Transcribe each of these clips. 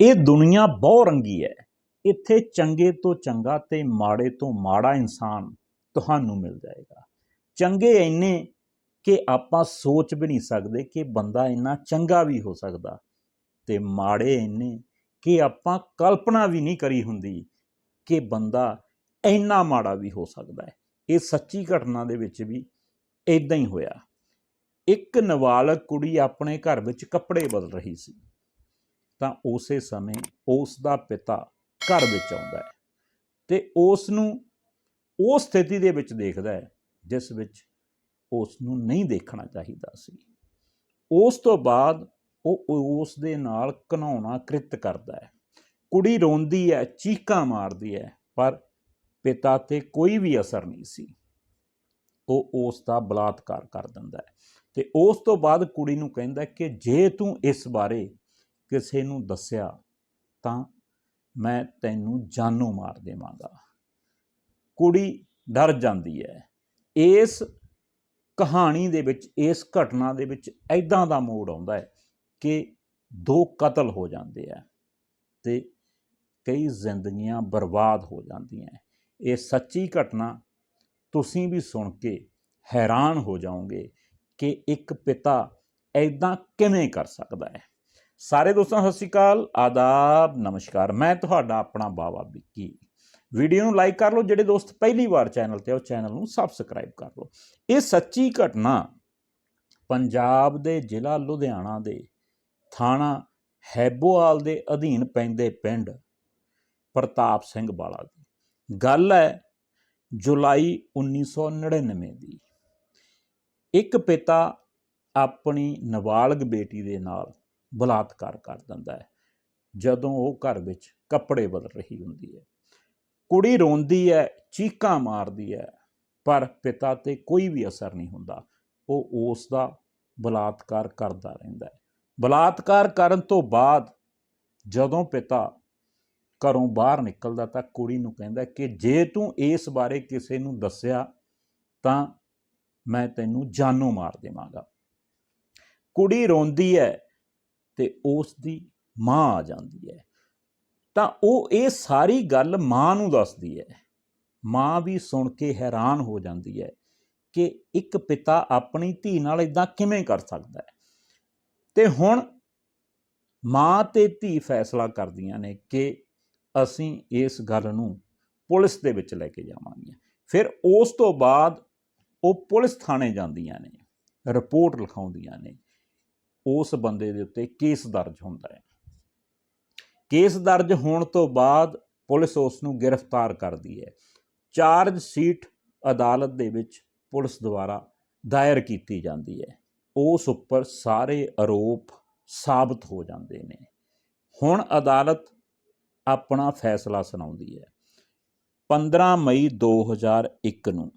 ਇਹ ਦੁਨੀਆ ਬਹੁ ਰੰਗੀ ਹੈ। ਇੱਥੇ ਚੰਗੇ ਤੋਂ ਚੰਗਾ ਤੇ ਮਾੜੇ ਤੋਂ ਮਾੜਾ ਇਨਸਾਨ ਤੁਹਾਨੂੰ ਮਿਲ ਜਾਏਗਾ। ਚੰਗੇ ਇੰਨੇ ਕਿ ਆਪਾਂ ਸੋਚ ਵੀ ਨਹੀਂ ਸਕਦੇ ਕਿ ਬੰਦਾ ਇੰਨਾ ਚੰਗਾ ਵੀ ਹੋ ਸਕਦਾ ਤੇ ਮਾੜੇ ਇੰਨੇ ਕਿ ਆਪਾਂ ਕਲਪਨਾ ਵੀ ਨਹੀਂ ਕਰੀ ਹੁੰਦੀ ਕਿ ਬੰਦਾ ਇੰਨਾ ਮਾੜਾ ਵੀ ਹੋ ਸਕਦਾ ਹੈ। ਇਹ ਸੱਚੀ ਘਟਨਾ ਦੇ ਵਿੱਚ ਵੀ ਇਦਾਂ ਹੀ ਹੋਇਆ। ਇੱਕ ਨਾਬਾਲਗ ਕੁੜੀ ਆਪਣੇ ਘਰ ਵਿੱਚ ਕੱਪੜੇ ਬਦਲ ਰਹੀ ਸੀ। ਤਾਂ ਉਸੇ ਸਮੇਂ ਉਸ ਦਾ ਪਿਤਾ ਘਰ ਵਿੱਚ ਆਉਂਦਾ ਹੈ ਤੇ ਉਸ ਨੂੰ ਉਹ ਸਥਿਤੀ ਦੇ ਵਿੱਚ ਦੇਖਦਾ ਹੈ ਜਿਸ ਵਿੱਚ ਉਸ ਨੂੰ ਨਹੀਂ ਦੇਖਣਾ ਚਾਹੀਦਾ ਸੀ। ਉਸ ਤੋਂ ਬਾਅਦ ਉਹ ਉਸ ਦੇ ਨਾਲ ਘਨਾਉਣਾ ਕ੍ਰਿਤ ਕਰਦਾ ਹੈ। ਕੁੜੀ ਰੋਂਦੀ ਹੈ, ਚੀਕਾਂ ਮਾਰਦੀ ਹੈ, ਪਰ ਪਿਤਾ ਤੇ ਕੋਈ ਵੀ ਅਸਰ ਨਹੀਂ ਸੀ। ਉਹ ਉਸ ਦਾ ਬਲਾਤਕਾਰ ਕਰ ਦਿੰਦਾ ਹੈ ਤੇ ਉਸ ਤੋਂ ਬਾਅਦ ਕੁੜੀ ਨੂੰ ਕਹਿੰਦਾ ਕਿ ਜੇ ਤੂੰ ਇਸ ਬਾਰੇ ਕਿਸੇ ਨੂੰ ਦੱਸਿਆ ਤਾਂ ਮੈਂ ਤੈਨੂੰ ਜਾਨੋਂ ਮਾਰ ਦੇਵਾਂਗਾ। ਕੁੜੀ ਡਰ ਜਾਂਦੀ ਹੈ ਇਸ ਕਹਾਣੀ ਦੇ ਵਿੱਚ, ਇਸ ਘਟਨਾ ਦੇ ਵਿੱਚ ਐਦਾਂ ਦਾ ਮੋੜ ਆਉਂਦਾ ਹੈ ਕਿ ਦੋ ਕਤਲ ਹੋ ਜਾਂਦੇ ਆ ਤੇ ਕਈ ਜ਼ਿੰਦਗੀਆਂ ਬਰਬਾਦ ਹੋ ਜਾਂਦੀਆਂ ਇਹ ਸੱਚੀ ਘਟਨਾ ਤੁਸੀਂ ਵੀ ਸੁਣ ਕੇ ਹੈਰਾਨ ਹੋ ਜਾਓਗੇ ਕਿ ਇੱਕ ਪਿਤਾ ਐਦਾਂ ਕਿਵੇਂ ਕਰ ਸਕਦਾ ਹੈ ਸਾਰੇ ਦੋਸਤਾਂ, ਸਤਿ ਸ਼੍ਰੀ ਅਕਾਲ। ਆਦਾਬ, ਨਮਸਕਾਰ। ਮੈਂ ਤੁਹਾਡਾ ਆਪਣਾ ਬਾਬਾ ਵਿੱਕੀ। ਵੀਡੀਓ ਨੂੰ ਲਾਈਕ ਕਰ ਲਓ, ਜਿਹੜੇ ਦੋਸਤ ਪਹਿਲੀ ਵਾਰ ਚੈਨਲ ਤੇ ਉਹ ਚੈਨਲ ਨੂੰ ਸਬਸਕ੍ਰਾਈਬ ਕਰ ਲਓ। ਇਹ ਸੱਚੀ ਘਟਨਾ ਪੰਜਾਬ ਦੇ ਜ਼ਿਲ੍ਹਾ ਲੁਧਿਆਣਾ ਦੇ ਥਾਣਾ ਹੈਬੋਵਾਲ ਦੇ ਅਧੀਨ ਪੈਂਦੇ ਪਿੰਡ ਪ੍ਰਤਾਪ ਸਿੰਘ ਵਾਲਾ ਦੀ। ਗੱਲ ਹੈ ਜੁਲਾਈ 1999 ਦੀ। ਇੱਕ ਪਿਤਾ ਆਪਣੀ ਨਾਬਾਲਗ ਬੇਟੀ ਦੇ ਨਾਲ ਬਲਾਤਕਾਰ ਕਰ ਦਿੰਦਾ ਹੈ। ਜਦੋਂ ਉਹ ਘਰ ਵਿੱਚ ਕੱਪੜੇ ਬਦਲ ਰਹੀ ਹੁੰਦੀ ਹੈ। ਕੁੜੀ ਰੋਂਦੀ ਹੈ, ਚੀਕਾਂ ਮਾਰਦੀ ਹੈ, ਪਰ ਪਿਤਾ ਤੇ ਕੋਈ ਵੀ ਅਸਰ ਨਹੀਂ ਹੁੰਦਾ। ਉਹ ਉਸ ਦਾ ਬਲਾਤਕਾਰ ਕਰਦਾ ਰਹਿੰਦਾ ਹੈ। ਬਲਾਤਕਾਰ ਕਰਨ ਤੋਂ ਬਾਅਦ ਜਦੋਂ ਪਿਤਾ ਘਰੋਂ ਬਾਹਰ ਨਿਕਲਦਾ ਤਾਂ ਕੁੜੀ ਨੂੰ ਕਹਿੰਦਾ ਕਿ ਜੇ ਤੂੰ ਇਸ ਬਾਰੇ ਕਿਸੇ ਨੂੰ ਦੱਸਿਆ ਤਾਂ ਮੈਂ ਤੈਨੂੰ ਜਾਨੋਂ ਮਾਰ ਦੇਵਾਂਗਾ। ਕੁੜੀ ਰੋਂਦੀ ਹੈ ਤੇ ਉਸ ਦੀ ਮਾਂ ਆ ਜਾਂਦੀ ਹੈ। ਤਾਂ ਉਹ ਇਹ ਸਾਰੀ ਗੱਲ ਮਾਂ ਨੂੰ ਦੱਸਦੀ ਹੈ। ਮਾਂ ਵੀ ਸੁਣ ਕੇ ਹੈਰਾਨ ਹੋ ਜਾਂਦੀ ਹੈ ਕਿ ਇੱਕ ਪਿਤਾ ਆਪਣੀ ਧੀ ਨਾਲ ਇਦਾਂ ਕਿਵੇਂ ਕਰ ਸਕਦਾ ਹੈ। ਤੇ ਹੁਣ ਮਾਂ ਤੇ ਧੀ ਫੈਸਲਾ ਕਰਦੀਆਂ ਨੇ ਕਿ ਅਸੀਂ ਇਸ ਗੱਲ ਨੂੰ ਪੁਲਿਸ ਦੇ ਵਿੱਚ ਲੈ ਕੇ ਜਾਵਾਂਗੇ। ਫਿਰ ਉਸ ਤੋਂ ਬਾਅਦ ਉਹ ਪੁਲਿਸ ਥਾਣੇ ਜਾਂਦੀਆਂ ਨੇ, ਰਿਪੋਰਟ ਲਿਖਾਉਂਦੀਆਂ ਨੇ ਉਸ ਬੰਦੇ ਦੇ ਉੱਤੇ ਕੇਸ ਦਰਜ ਹੁੰਦਾ ਹੈ। ਕੇਸ ਦਰਜ ਹੋਣ ਤੋਂ ਬਾਅਦ ਪੁਲਿਸ ਉਸ ਨੂੰ ਗ੍ਰਿਫਤਾਰ ਕਰਦੀ ਹੈ। ਚਾਰਜ ਸ਼ੀਟ ਅਦਾਲਤ ਦੇ ਵਿੱਚ ਪੁਲਿਸ ਦੁਆਰਾ ਦਾਇਰ ਕੀਤੀ ਜਾਂਦੀ ਹੈ। ਉਸ ਉੱਪਰ ਸਾਰੇ ਆਰੋਪ ਸਾਬਤ ਹੋ ਜਾਂਦੇ ਨੇ। ਹੁਣ ਅਦਾਲਤ ਆਪਣਾ ਫੈਸਲਾ ਸੁਣਾਉਂਦੀ ਹੈ। 15 ਮਈ 2001 ਨੂੰ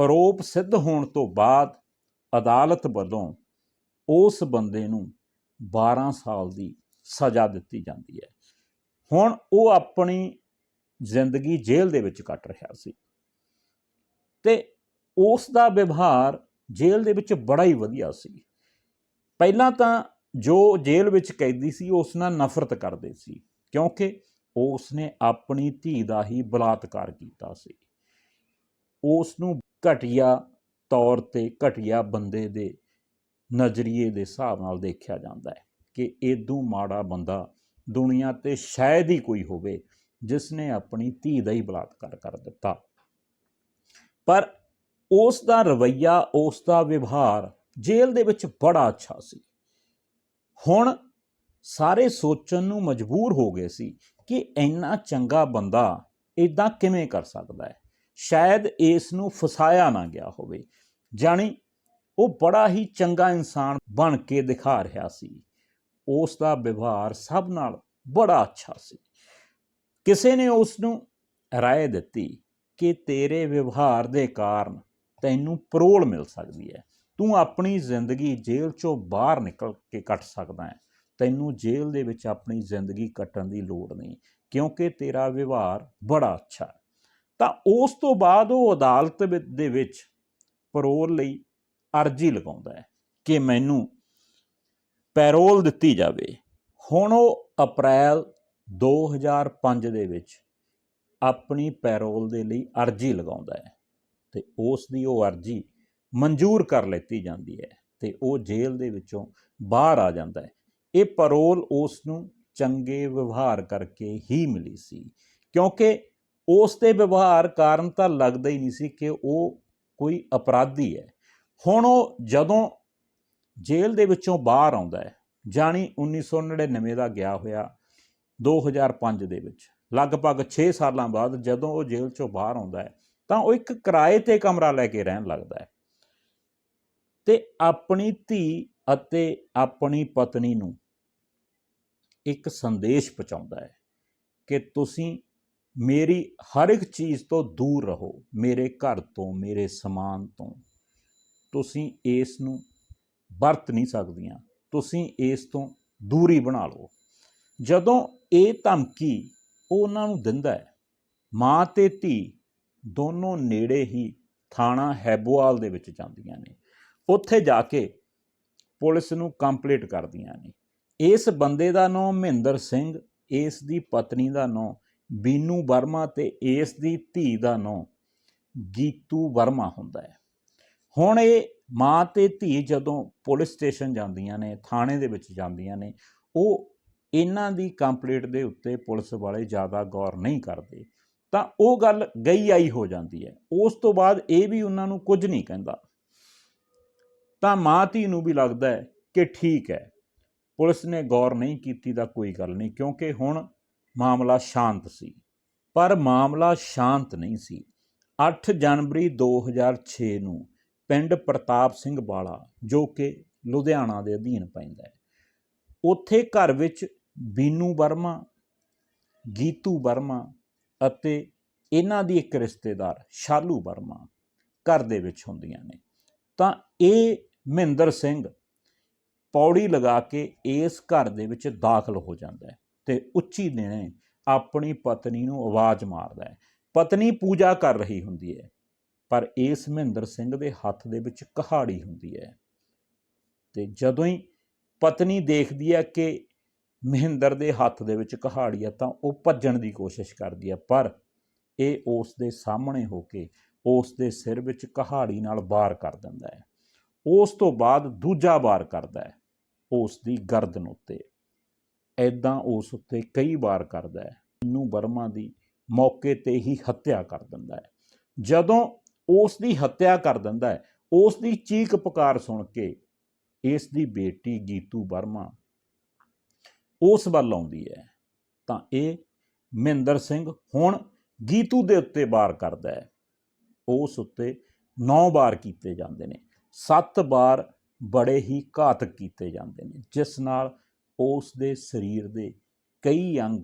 ਆਰੋਪ ਸਿੱਧ ਹੋਣ ਤੋਂ ਬਾਅਦ ਅਦਾਲਤ ਵੱਲੋਂ ਉਸ ਬੰਦੇ ਨੂੰ 12 ਸਾਲ ਦੀ ਸਜ਼ਾ ਦਿੱਤੀ ਜਾਂਦੀ ਹੈ। ਹੁਣ ਉਹ ਆਪਣੀ ਜ਼ਿੰਦਗੀ ਜੇਲ੍ਹ ਦੇ ਵਿੱਚ ਕੱਟ ਰਿਹਾ ਸੀ। ਤੇ ਉਸ ਦਾ ਵਿਵਹਾਰ ਜੇਲ੍ਹ ਦੇ ਵਿੱਚ ਬੜਾ ਹੀ ਵਧੀਆ ਸੀ। ਪਹਿਲਾਂ ਤਾਂ ਜੋ ਜੇਲ੍ਹ ਵਿੱਚ ਕੈਦੀ ਸੀ, ਉਸ ਨਾਲ ਨਫ਼ਰਤ ਕਰਦੇ ਸੀ, ਕਿਉਂਕਿ ਉਸ ਨੇ ਆਪਣੀ ਧੀ ਦਾ ਹੀ ਬਲਾਤਕਾਰ ਕੀਤਾ ਸੀ। ਉਸ ਨੂੰ ਘਟੀਆ ਤੌਰ ਤੇ ਘਟੀਆ ਬੰਦੇ ਦੇ ਨਜ਼ਰੀਏ ਦੇ ਹਿਸਾਬ ਨਾਲ ਦੇਖਿਆ ਜਾਂਦਾ ਹੈ ਕਿ ਇਦੋਂ ਮਾੜਾ ਬੰਦਾ ਦੁਨੀਆ ਤੇ ਸ਼ਾਇਦ ਹੀ ਕੋਈ ਹੋਵੇ ਜਿਸ ਨੇ ਆਪਣੀ ਧੀ ਦਾ ਹੀ ਬਲਾਤਕਾਰ ਕਰ ਦਿੱਤਾ। ਪਰ ਉਸ ਦਾ ਰਵਈਆ, ਉਸ ਦਾ ਵਿਵਹਾਰ ਜੇਲ੍ਹ ਦੇ ਵਿੱਚ ਬੜਾ ਅੱਛਾ ਸੀ। ਹੁਣ ਸਾਰੇ ਸੋਚਣ ਨੂੰ ਮਜਬੂਰ ਹੋ ਗਏ ਸੀ ਕਿ ਇੰਨਾ ਚੰਗਾ ਬੰਦਾ ਇਦਾਂ ਕਿਵੇਂ ਕਰ ਸਕਦਾ ਹੈ? ਸ਼ਾਇਦ ਇਸ ਨੂੰ ਫਸਾਇਆ ਨਾ ਗਿਆ ਹੋਵੇ। ਜਾਣੀ ਉਹ ਬੜਾ ਹੀ ਚੰਗਾ ਇਨਸਾਨ ਬਣ ਕੇ ਦਿਖਾ ਰਿਹਾ ਸੀ। ਉਸ ਦਾ ਵਿਵਹਾਰ ਸਭ ਨਾਲ ਬੜਾ ਅੱਛਾ ਸੀ। ਕਿਸੇ ਨੇ ਉਸ ਨੂੰ ਰਾਏ ਦਿੱਤੀ ਕਿ ਤੇਰੇ ਵਿਵਹਾਰ ਦੇ ਕਾਰਨ ਤੈਨੂੰ ਪਰੋਲ ਮਿਲ ਸਕਦੀ ਹੈ। ਤੂੰ ਆਪਣੀ ਜ਼ਿੰਦਗੀ ਜੇਲ੍ਹ ਚੋਂ ਬਾਹਰ ਨਿਕਲ ਕੇ ਕੱਟ ਸਕਦਾ ਹੈ। ਤੈਨੂੰ ਜੇਲ੍ਹ ਦੇ ਵਿੱਚ ਆਪਣੀ ਜ਼ਿੰਦਗੀ ਕੱਟਣ ਦੀ ਲੋੜ ਨਹੀਂ, ਕਿਉਂਕਿ ਤੇਰਾ ਵਿਵਹਾਰ ਬੜਾ ਅੱਛਾ ਹੈ। ਤਾਂ ਉਸ ਤੋਂ ਬਾਅਦ ਉਹ ਅਦਾਲਤ ਦੇ ਵਿੱਚ ਪਰੋਲ ਲਈ ਅਰਜ਼ੀ ਲਗਾਉਂਦਾ ਹੈ ਕਿ ਮੈਨੂੰ ਪੈਰੋਲ ਦਿੱਤੀ ਜਾਵੇ। ਹੁਣ ਉਹ ਅਪ੍ਰੈਲ 2005 ਦੇ ਵਿੱਚ ਆਪਣੀ ਪੈਰੋਲ ਦੇ ਲਈ ਅਰਜ਼ੀ ਲਗਾਉਂਦਾ ਹੈ ਤੇ ਉਸ ਦੀ ਉਹ ਅਰਜ਼ੀ ਮਨਜ਼ੂਰ ਕਰ ਲੈਤੀ ਜਾਂਦੀ ਹੈ ਤੇ ਉਹ ਜੇਲ੍ਹ ਦੇ ਵਿੱਚੋਂ ਬਾਹਰ ਆ ਜਾਂਦਾ ਹੈ। ਇਹ ਪੈਰੋਲ ਉਸ ਨੂੰ ਚੰਗੇ ਵਿਵਹਾਰ ਕਰਕੇ ਹੀ ਮਿਲੀ ਸੀ, ਕਿਉਂਕਿ ਉਸ ਦੇ ਵਿਵਹਾਰ ਕਾਰਨ ਤਾਂ ਲੱਗਦਾ ਹੀ ਨਹੀਂ ਸੀ ਕਿ ਉਹ ਕੋਈ ਅਪਰਾਧੀ ਹੈ। ਹੁਣ ਉਹ ਜਦੋਂ ਜੇਲ੍ਹ ਦੇ ਵਿੱਚੋਂ ਬਾਹਰ ਆਉਂਦਾ ਹੈ, ਜਾਣੀ 1999 ਦਾ ਗਿਆ ਹੋਇਆ 2005 ਦੇ ਵਿੱਚ, ਲਗਭਗ 6 ਸਾਲਾਂ ਬਾਅਦ ਜਦੋਂ ਉਹ ਜੇਲ੍ਹ ਚੋਂ ਬਾਹਰ ਆਉਂਦਾ ਹੈ, ਤਾਂ ਉਹ ਇੱਕ ਕਿਰਾਏ ਤੇ ਕਮਰਾ ਲੈ ਕੇ ਰਹਿਣ ਲੱਗਦਾ ਹੈ। ਤੇ ਆਪਣੀ ਧੀ ਅਤੇ ਆਪਣੀ ਪਤਨੀ ਨੂੰ ਇੱਕ ਸੰਦੇਸ਼ ਪਹੁੰਚਾਉਂਦਾ ਹੈ ਕਿ ਤੁਸੀਂ ਮੇਰੀ ਹਰ ਇੱਕ ਚੀਜ਼ ਤੋਂ ਦੂਰ ਰਹੋ, ਮੇਰੇ ਘਰ ਤੋਂ, ਮੇਰੇ ਸਮਾਨ ਤੋਂ। ਤੁਸੀਂ ਇਸ ਨੂੰ ਵਰਤ ਨਹੀਂ ਸਕਦੀਆਂ। ਤੁਸੀਂ ਇਸ ਤੋਂ ਦੂਰੀ ਬਣਾ ਲਓ। ਜਦੋਂ ਇਹ ਧਮਕੀ ਉਹ ਉਹਨਾਂ ਨੂੰ ਦਿੰਦਾ ਹੈ, ਮਾਂ ਤੇ ਧੀ ਦੋਨੋਂ ਨੇੜੇ ਹੀ ਥਾਣਾ ਹੈਬੋਵਾਲ ਦੇ ਵਿੱਚ ਜਾਂਦੀਆਂ ਨੇ। ਉੱਥੇ ਜਾ ਕੇ ਪੁਲਿਸ ਨੂੰ ਕੰਪਲੀਟ ਕਰਦੀਆਂ ਨੇ। ਇਸ ਬੰਦੇ ਦਾ ਨਾਮ ਮਹਿੰਦਰ ਸਿੰਘ, ਇਸ ਦੀ ਪਤਨੀ ਦਾ ਨਾਮ ਬੀਨੂ ਵਰਮਾ ਤੇ ਇਸ ਦੀ ਧੀ ਦਾ ਨਾਮ ਗੀਤੂ ਵਰਮਾ ਹੁੰਦਾ ਹੈ। ਹੁਣ ਇਹ ਮਾਂ ਤੇ ਧੀ ਜਦੋਂ ਪੁਲਿਸ ਸਟੇਸ਼ਨ ਜਾਂਦੀਆਂ ਨੇ, ਥਾਣੇ ਦੇ ਵਿੱਚ ਜਾਂਦੀਆਂ ਨੇ, ਉਹ ਇਹਨਾਂ ਦੀ ਕੰਪਲੀਟ ਦੇ ਉੱਤੇ ਪੁਲਿਸ ਵਾਲੇ ਜ਼ਿਆਦਾ ਗੌਰ ਨਹੀਂ ਕਰਦੇ। ਤਾਂ ਉਹ ਗੱਲ ਗਈ ਆਈ ਹੋ ਜਾਂਦੀ ਹੈ। ਉਸ ਤੋਂ ਬਾਅਦ ਇਹ ਵੀ ਉਹਨਾਂ ਨੂੰ ਕੁਝ ਨਹੀਂ ਕਹਿੰਦਾ। ਤਾਂ ਮਾਂ ਧੀ ਨੂੰ ਵੀ ਲੱਗਦਾ ਹੈ ਕਿ ਠੀਕ ਹੈ। ਪੁਲਿਸ ਨੇ ਗੌਰ ਨਹੀਂ ਕੀਤੀ ਤਾਂ ਕੋਈ ਗੱਲ ਨਹੀਂ, ਕਿਉਂਕਿ ਹੁਣ ਮਾਮਲਾ ਸ਼ਾਂਤ ਸੀ। ਪਰ ਮਾਮਲਾ ਸ਼ਾਂਤ ਨਹੀਂ ਸੀ। 8 ਜਨਵਰੀ 2006 ਨੂੰ ਪਿੰਡ ਪ੍ਰਤਾਪ ਸਿੰਘ ਵਾਲਾ ਜੋ ਕਿ ਲੁਧਿਆਣਾ ਦੇ ਅਧੀਨ ਪੈਂਦਾ ਹੈ। ਉੱਥੇ ਘਰ ਵਿੱਚ ਬੀਨੂ ਵਰਮਾ, ਗੀਤੂ ਵਰਮਾ ਅਤੇ ਇਹਨਾਂ ਦੀ ਇੱਕ ਰਿਸ਼ਤੇਦਾਰ ਸ਼ਾਲੂ ਵਰਮਾ ਘਰ ਦੇ ਵਿੱਚ ਹੁੰਦੀਆਂ ਨੇ। ਤਾਂ ਇਹ ਮਹਿੰਦਰ ਸਿੰਘ ਪੌੜੀ ਲਗਾ ਕੇ ਇਸ ਘਰ ਦੇ ਵਿੱਚ ਦਾਖਲ ਹੋ ਜਾਂਦਾ ਹੈ ਤੇ ਉੱਚੀ ਦੇਣੇ ਆਪਣੀ ਪਤਨੀ ਨੂੰ ਆਵਾਜ਼ ਮਾਰਦਾ ਹੈ। ਪਤਨੀ ਪੂਜਾ ਕਰ ਰਹੀ ਹੁੰਦੀ ਹੈ। ਪਰ ਇਸ ਮਹਿੰਦਰ ਸਿੰਘ ਦੇ ਹੱਥ ਦੇ ਵਿੱਚ ਕਹਾੜੀ ਹੁੰਦੀ ਹੈ। ਤੇ ਜਦੋਂ ਹੀ ਪਤਨੀ ਦੇਖਦੀ ਹੈ ਕਿ ਮਹਿੰਦਰ ਦੇ ਹੱਥ ਦੇ ਵਿੱਚ ਕਹਾੜੀ ਹੈ, ਤਾਂ ਉਹ ਭੱਜਣ ਦੀ ਕੋਸ਼ਿਸ਼ ਕਰਦੀ ਹੈ, ਪਰ ਇਹ ਉਸ ਦੇ ਸਾਹਮਣੇ ਹੋ ਕੇ ਉਸ ਦੇ ਸਿਰ ਵਿੱਚ ਕਹਾੜੀ ਨਾਲ ਵਾਰ ਕਰ ਦਿੰਦਾ ਹੈ। ਉਸ ਤੋਂ ਬਾਅਦ ਦੂਜਾ ਵਾਰ ਕਰਦਾ ਹੈ, ਉਸ ਦੀ ਗਰਦਨ ਉੱਤੇ। ਐਦਾਂ ਉਸ ਉੱਤੇ ਕਈ ਵਾਰ ਕਰਦਾ ਹੈ। ਨੂੰ ਬਰਮਾ ਦੀ ਮੌਕੇ ਤੇ ਹੀ ਹੱਤਿਆ ਕਰ ਦਿੰਦਾ ਹੈ। ਜਦੋਂ ਉਸ ਦੀ ਹੱਤਿਆ ਕਰ ਦਿੰਦਾ ਹੈ। ਉਸ ਦੀ ਚੀਕ ਪੁਕਾਰ ਸੁਣ ਕੇ ਇਸ ਦੀ ਬੇਟੀ ਗੀਤੂ ਵਰਮਾ ਉਸ ਵੱਲ ਆਉਂਦੀ ਹੈ। ਤਾਂ ਇਹ ਮਹਿੰਦਰ ਸਿੰਘ ਹੁਣ ਗੀਤੂ ਦੇ ਉੱਤੇ ਵਾਰ ਕਰਦਾ ਹੈ। ਉਸ ਉੱਤੇ 9 ਵਾਰ ਕੀਤੇ ਜਾਂਦੇ ਨੇ। 7 ਵਾਰ ਬੜੇ ਹੀ ਘਾਤਕ ਕੀਤੇ ਜਾਂਦੇ ਨੇ, ਜਿਸ ਨਾਲ ਉਸ ਦੇ ਸਰੀਰ ਦੇ ਕਈ ਅੰਗ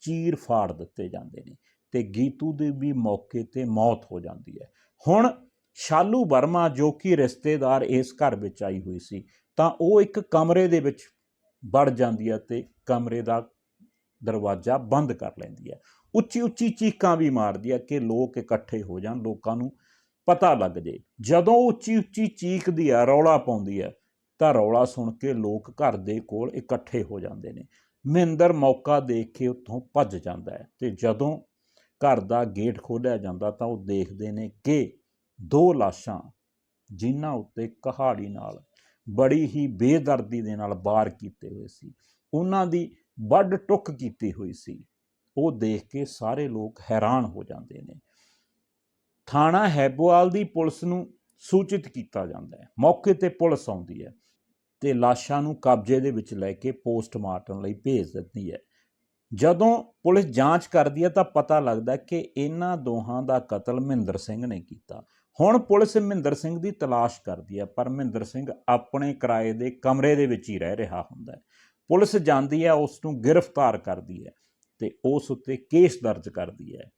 ਚੀਰ ਫਾੜ ਦਿੱਤੇ ਜਾਂਦੇ ਨੇ। ਤੇ ਗੀਤੂ ਦੀ ਵੀ ਮੌਕੇ ਤੇ ਮੌਤ ਹੋ ਜਾਂਦੀ ਹੈ। ਹੁਣ ਸ਼ਾਲੂ ਵਰਮਾ ਜੋ ਕਿ ਰਿਸ਼ਤੇਦਾਰ ਇਸ ਘਰ ਵਿੱਚ ਆਈ ਹੋਈ ਸੀ, ਤਾਂ ਉਹ ਇੱਕ ਕਮਰੇ ਦੇ ਵਿੱਚ ਵੜ ਜਾਂਦੀ ਹੈ ਤੇ ਕਮਰੇ ਦਾ ਦਰਵਾਜ਼ਾ ਬੰਦ ਕਰ ਲੈਂਦੀ ਹੈ। ਉੱਚੀ ਉੱਚੀ ਚੀਕਾਂ ਵੀ ਮਾਰਦੀ ਹੈ ਕਿ ਲੋਕ ਇਕੱਠੇ ਹੋ ਜਾਣ, ਲੋਕਾਂ ਨੂੰ ਪਤਾ ਲੱਗ ਜੇ। ਜਦੋਂ ਉੱਚੀ ਉੱਚੀ ਚੀਕਦੀ ਹੈ ਰੌਲਾ ਪਾਉਂਦੀ ਹੈ, ਤਾਂ ਰੌਲਾ ਸੁਣ ਕੇ ਲੋਕ ਘਰ ਦੇ ਕੋਲ ਇਕੱਠੇ ਹੋ ਜਾਂਦੇ ਨੇ। ਮਹਿੰਦਰ ਮੌਕਾ ਦੇਖ ਕੇ ਉੱਥੋਂ ਭੱਜ ਜਾਂਦਾ ਹੈ ਤੇ ਜਦੋਂ ਘਰ ਦਾ ਗੇਟ ਖੋਲ੍ਹਿਆ ਜਾਂਦਾ ਤਾਂ ਉਹ ਦੇਖਦੇ ਨੇ ਕਿ ਦੋ ਲਾਸ਼ਾਂ ਜਿਨ੍ਹਾਂ ਉੱਤੇ ਕਹਾੜੀ ਨਾਲ ਬੜੀ ਹੀ ਬੇਦਰਦੀ ਦੇ ਨਾਲ ਵਾਰ ਕੀਤੇ ਹੋਏ ਸੀ। ਉਹਨਾਂ ਦੀ ਵੱਡ ਟੁੱਕ ਕੀਤੀ ਹੋਈ ਸੀ। ਉਹ ਦੇਖ ਕੇ ਸਾਰੇ ਲੋਕ ਹੈਰਾਨ ਹੋ ਜਾਂਦੇ ਨੇ। ਥਾਣਾ ਹੈਬੋਵਾਲ ਦੀ ਪੁਲਿਸ ਨੂੰ ਸੂਚਿਤ ਕੀਤਾ ਜਾਂਦਾ ਹੈ। ਮੌਕੇ ਤੇ ਪੁਲਿਸ ਆਉਂਦੀ ਹੈ ਤੇ ਲਾਸ਼ਾਂ ਨੂੰ ਕਬਜ਼ੇ ਦੇ ਵਿੱਚ ਲੈ ਕੇ ਪੋਸਟਮਾਰਟਮ ਲਈ ਭੇਜ ਦਿੰਦੀ ਹੈ। ਜਦੋਂ ਪੁਲਿਸ ਜਾਂਚ ਕਰਦੀ ਹੈ ਤਾਂ ਪਤਾ ਲੱਗਦਾ ਕਿ ਇਹਨਾਂ ਦੋਹਾਂ ਦਾ ਕਤਲ ਮਹਿੰਦਰ ਸਿੰਘ ਨੇ ਕੀਤਾ। ਹੁਣ ਪੁਲਿਸ ਮਹਿੰਦਰ ਸਿੰਘ ਦੀ ਤਲਾਸ਼ ਕਰਦੀ ਹੈ, ਪਰ ਮਹਿੰਦਰ ਸਿੰਘ ਆਪਣੇ ਕਿਰਾਏ ਦੇ ਕਮਰੇ ਦੇ ਵਿੱਚ ਹੀ ਰਹਿ ਰਿਹਾ ਹੁੰਦਾ ਹੈ। ਪੁਲਿਸ ਜਾਂਦੀ ਹੈ, ਉਸ ਨੂੰ ਗ੍ਰਿਫਤਾਰ ਕਰਦੀ ਹੈ ਤੇ ਉਸ ਉੱਤੇ ਕੇਸ ਦਰਜ ਕਰਦੀ ਹੈ।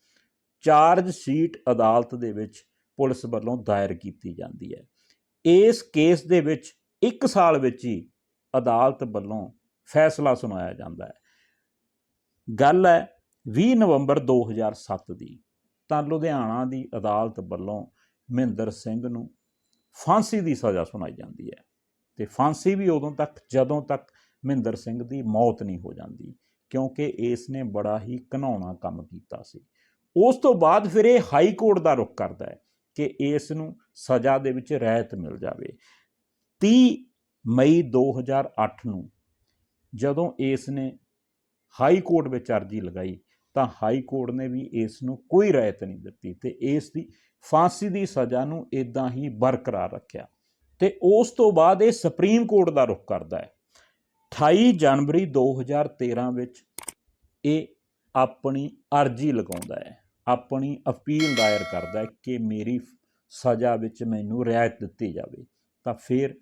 ਚਾਰਜ ਸ਼ੀਟ ਅਦਾਲਤ ਦੇ ਵਿੱਚ ਪੁਲਿਸ ਵੱਲੋਂ ਦਾਇਰ ਕੀਤੀ ਜਾਂਦੀ ਹੈ। ਇਸ ਕੇਸ ਦੇ ਵਿੱਚ 1 ਸਾਲ ਵਿੱਚ ਹੀ ਅਦਾਲਤ ਵੱਲੋਂ ਫੈਸਲਾ ਸੁਣਾਇਆ ਜਾਂਦਾ ਹੈ। ਗੱਲ ਹੈ 20 ਨਵੰਬਰ 2007 ਦੀ। ਤਾਂ ਲੁਧਿਆਣਾ ਦੀ ਅਦਾਲਤ ਵੱਲੋਂ ਮਹਿੰਦਰ ਸਿੰਘ ਨੂੰ ਫਾਂਸੀ ਦੀ ਸਜ਼ਾ ਸੁਣਾਈ ਜਾਂਦੀ ਹੈ ਤੇ ਫਾਂਸੀ ਵੀ ਉਦੋਂ ਤੱਕ, ਜਦੋਂ ਤੱਕ ਮਹਿੰਦਰ ਸਿੰਘ ਦੀ ਮੌਤ ਨਹੀਂ ਹੋ ਜਾਂਦੀ, ਕਿਉਂਕਿ ਇਸ ਨੇ ਬੜਾ ਹੀ ਘਨਾਉਣਾ ਕੰਮ ਕੀਤਾ ਸੀ। ਉਸ ਤੋਂ ਬਾਅਦ ਫਿਰ ਇਹ ਹਾਈ ਕੋਰਟ ਦਾ ਰੁਖ ਕਰਦਾ ਹੈ ਕਿ ਇਸ ਨੂੰ ਸਜ਼ਾ ਦੇ ਵਿੱਚ ਰਹਿਤ ਮਿਲ ਜਾਵੇ। 30 ਮਈ 2008 ਨੂੰ ਜਦੋਂ ਇਸ ਨੇ ਹਾਈ ਕੋਰਟ ਵਿੱਚ ਅਰਜ਼ੀ ਲਗਾਈ, ਤਾਂ ਹਾਈ ਕੋਰਟ ਨੇ ਵੀ ਇਸ ਨੂੰ ਕੋਈ ਰਾਇਤ ਨਹੀਂ ਦਿੱਤੀ ਤੇ ਇਸ ਦੀ ਫਾਂਸੀ ਦੀ ਸਜ਼ਾ ਨੂੰ ਇਦਾਂ ਹੀ ਬਰਕਰਾਰ ਰੱਖਿਆ ਤੇ ਉਸ ਤੋਂ ਬਾਅਦ ਇਹ ਸੁਪਰੀਮ ਕੋਰਟ ਦਾ ਰੁਖ ਕਰਦਾ ਹੈ। 28 ਜਨਵਰੀ 2013 ਵਿੱਚ ਇਹ ਆਪਣੀ ਅਰਜ਼ੀ ਲਗਾਉਂਦਾ ਹੈ, ਆਪਣੀ ਅਪੀਲ ਦਾਇਰ ਕਰਦਾ ਹੈ ਕਿ ਮੇਰੀ ਸਜ਼ਾ ਵਿੱਚ ਮੈਨੂੰ ਰਿਆਇਤ ਦਿੱਤੀ ਜਾਵੇ। ਤਾਂ ਫਿਰ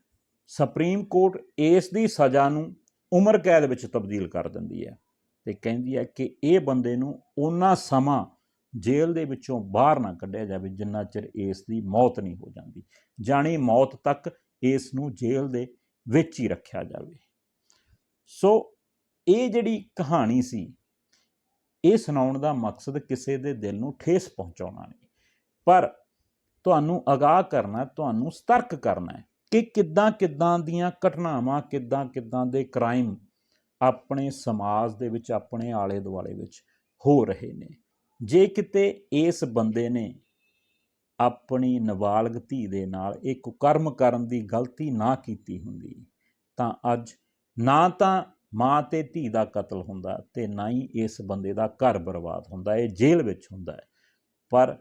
ਸੁਪਰੀਮ ਕੋਰਟ ਇਸ ਦੀ ਸਜ਼ਾ ਨੂੰ ਉਮਰ ਕੈਦ ਵਿੱਚ ਤਬਦੀਲ ਕਰ ਦਿੰਦੀ ਹੈ। ਤੇ ਕਹਿੰਦੀ ਹੈ ਕਿ ਇਹ ਬੰਦੇ ਨੂੰ ਉਹਨਾਂ ਸਮਾਂ ਜੇਲ੍ਹ ਦੇ ਵਿੱਚੋਂ ਬਾਹਰ ਨਾ ਕੱਢਿਆ ਜਾਵੇ ਜਿੰਨਾ ਚਿਰ ਇਸ ਦੀ ਮੌਤ ਨਹੀਂ ਹੋ ਜਾਂਦੀ, ਜਾਣੀ ਮੌਤ ਤੱਕ ਇਸ ਨੂੰ ਜੇਲ੍ਹ ਦੇ ਵਿੱਚ ਹੀ ਰੱਖਿਆ ਜਾਵੇ। ਸੋ ਇਹ ਜਿਹੜੀ ਕਹਾਣੀ ਸੀ, ਇਹ ਸੁਣਾਉਣ ਦਾ ਮਕਸਦ ਕਿਸੇ ਦੇ ਦਿਲ ਨੂੰ ਠੇਸ ਪਹੁੰਚਾਉਣਾ ਨਹੀਂ। ਪਰ ਤੁਹਾਨੂੰ ਅਗਾਹ ਕਰਨਾ, ਤੁਹਾਨੂੰ ਸਤਰਕ ਕਰਨਾ ਹੈ ਕਿ ਕਿੱਦਾਂ ਕਿੱਦਾਂ ਦੀਆਂ ਘਟਨਾਵਾਂ ਕਿੱਦਾਂ ਕਿੱਦਾਂ ਦੇ ਕ੍ਰਾਈਮ ਆਪਣੇ ਸਮਾਜ ਦੇ ਵਿੱਚ, ਆਪਣੇ ਆਲੇ ਦੁਆਲੇ ਵਿੱਚ ਹੋ ਰਹੇ ਨੇ। ਜੇ ਕਿਤੇ ਇਸ ਬੰਦੇ ਨੇ ਆਪਣੀ ਨਾਬਾਲਗ ਧੀ ਦੇ ਨਾਲ ਇਹ ਕੁਕਰਮ ਕਰਨ ਦੀ ਗਲਤੀ ਨਾ ਕੀਤੀ ਹੁੰਦੀ, ਤਾਂ ਅੱਜ ਨਾ ਤਾਂ ਮਾਂ ਤੇ ਧੀ ਦਾ ਕਤਲ ਹੁੰਦਾ ਤੇ ਨਾ ਹੀ ਇਸ ਬੰਦੇ ਦਾ ਘਰ ਬਰਬਾਦ ਹੁੰਦਾ, ਇਹ ਜੇਲ੍ਹ ਵਿੱਚ ਹੁੰਦਾ ਹੈ। ਪਰ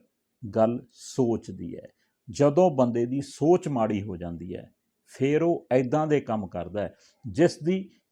ਗੱਲ ਸੋਚ ਦੀ ਹੈ। ਜਦੋਂ ਬੰਦੇ ਦੀ ਸੋਚ ਮਾੜੀ ਹੋ ਜਾਂਦੀ ਹੈ, ਫਿਰ ਉਹ ਐਦਾਂ ਦੇ ਕੰਮ ਕਰਦਾ ਹੈ, ਜਿਸ ਦੀ